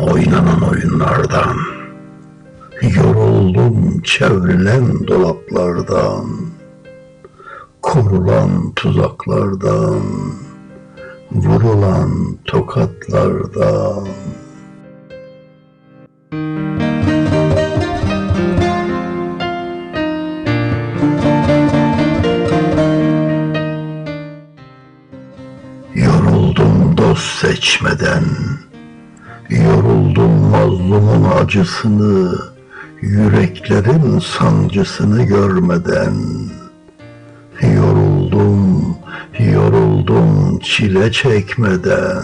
oynanan oyunlardan. Yoruldum çevrilen dolaplardan. Kurulan tuzaklardan. Vurulan tokatlardan. Yoruldum dost seçmeden, yoruldum mazlumun acısını, yüreklerin sancısını görmeden. Yoruldum, yoruldum çile çekmeden.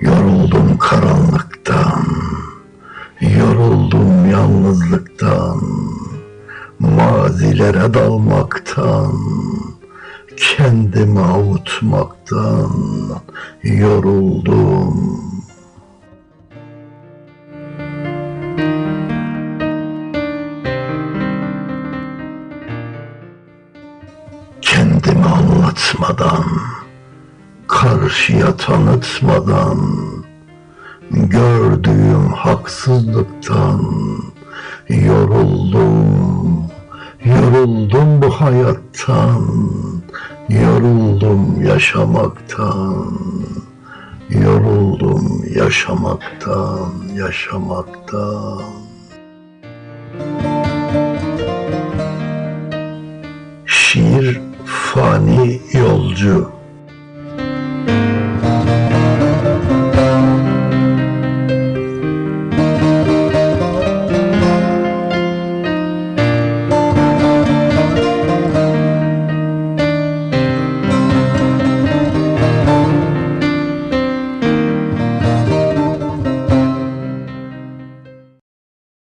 Yoruldum karanlıktan, yoruldum yalnızlıktan, mazilere dalmaktan, kendimi avutmaktan yoruldum. Kendimi anlatmadan, karşıya tanıtmadan, gördüğüm haksızlıktan yoruldum, yoruldum bu hayattan, yoruldum yaşamaktan, yoruldum yaşamaktan, yaşamaktan. Şiir fani yolcu